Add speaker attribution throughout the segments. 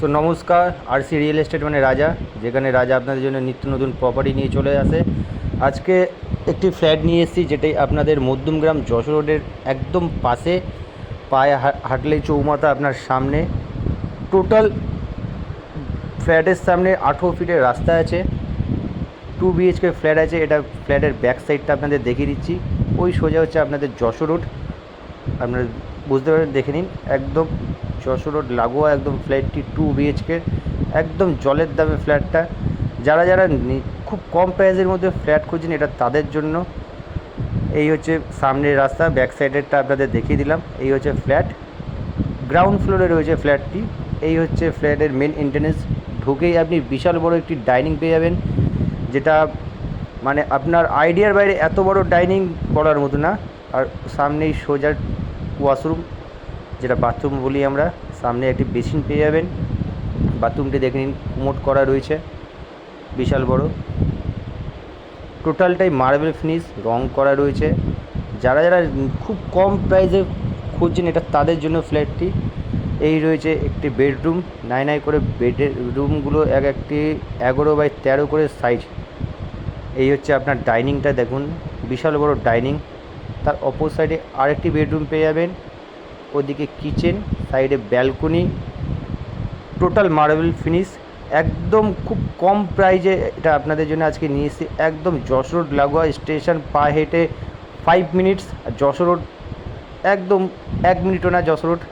Speaker 1: So নমস্কার RC real estate মানে রাজা, যেখানে রাজা আপনাদের জন্য নিত্য নতুন প্রপার্টি নিয়ে চলে আসে। আজকে একটি ফ্ল্যাট নিয়ে এসেছি, যেটাই আপনাদের মধ্যমগ্রাম যশোর রোডের একদম পাশে, পায়ে হা- হাঁটলেই চৌমাথা আপনার সামনে। টোটাল ফ্ল্যাটের সামনে আঠেরো ফিটের রাস্তা আছে। টু বিএইচকে ফ্ল্যাট আছে, এটা ফ্ল্যাটের ব্যাক সাইডটা আপনাদের দেখিয়ে দিচ্ছি। ওই সোজা হচ্ছে আপনাদের যশোর রোড আপনারা বুঝতে পারেন, দেখে নিন। একদম যশোর রোড, লাগোয়া, একদম ফ্ল্যাটটি টু বিএইচকে একদম জলের দামে ফ্ল্যাটটা যারা যারা খুব কম প্রাইসের মধ্যে ফ্ল্যাট খুঁজছেন, এটা তাদের জন্য। এই হচ্ছে সামনের রাস্তা ব্যাক সাইডেরটা আপনাদের দেখিয়ে দিলাম। এই হচ্ছে ফ্ল্যাট গ্রাউন্ড ফ্লোরে রয়েছে ফ্ল্যাটটি এই হচ্ছে ফ্ল্যাটের মেন এন্ট্রেন্স ঢুকেই আপনি বিশাল বড় একটি ডাইনিং পেয়ে যাবেন, যেটা মানে আপনার আইডিয়ার বাইরে এত বড় ডাইনিং করার মতো না। আর সামনেই সোজা ওয়াশরুম, যেটা বাথরুম বলি আমরা, সামনে একটি বেসিন পেয়ে যাবেন। বাথরুমটি দেখে নিন, কুমোট করা রয়েছে, বিশাল বড়। টোটালটাই মার্বেল ফিনিশ, রং করা রয়েছে। যারা যারা খুব কম প্রাইসে খুঁজছেন, এটা তাদের জন্য ফ্ল্যাটটি। এই রয়েছে একটি বেডরুম, নাই নাই করে বেডের রুমগুলো এক একটি, এগারো বাই তেরো করে সাইজ। এই হচ্ছে আপনার ডাইনিংটা দেখুন, বিশাল বড় ডাইনিং। তার অপর সাইডে আরেকটি বেডরুম পেয়ে যাবেন। ওদিকে কিচেন, সাইডে ব্যালকনি, টোটাল মার্বেল ফিনিশ। একদম খুব কম প্রাইজে এটা আপনাদের জন্য আজকে নিয়ে এসেছি। একদম যশোর রোড, লাগোয়া স্টেশন পা হেঁটে ফাইভ মিনিটস আর যশোর রোড, একদম এক মিনিটও না যশোর রোড।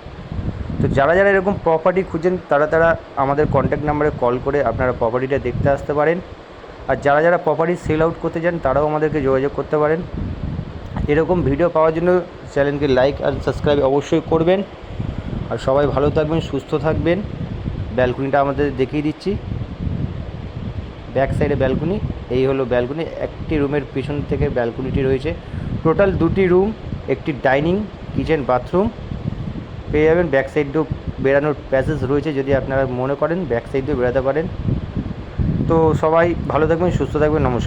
Speaker 1: তো যারা যারা এরকম প্রপার্টি খুঁজেন, তারা তারা আমাদের কন্ট্যাক্ট নাম্বারে কল করে আপনারা প্রপার্টিটা দেখতে আসতে পারেন। আর যারা যারা প্রপার্টি সেল আউট করতে চান, তারাও আমাদেরকে যোগাযোগ করতে পারেন। এরকম ভিডিও পাওয়ার জন্য চ্যানেলকে লাইক আর সাবস্ক্রাইব অবশ্যই করবেন। আর সবাই ভালো থাকবেন, সুস্থ থাকবেন। ব্যালকনিটা আমাদের দেখিয়ে দিচ্ছি। ব্যাক সাইডে ব্যালকনি, এই হলো ব্যালকনি। একটি রুমের পিছন থেকে ব্যালকনিটি রয়েছে। টোটাল দুটি রুম, একটি ডাইনিং, কিচেন, বাথরুম। পেয়ে যাবেন ব্যাক সাইড দিয়েও বেরানোর প্যাসেজ রয়েছে, যদি আপনারা মনে করেন ব্যাক সাইড দিয়েও বেরাতে পারেন। তো সবাই ভালো থাকবেন, সুস্থ থাকবেন, নমস্কার।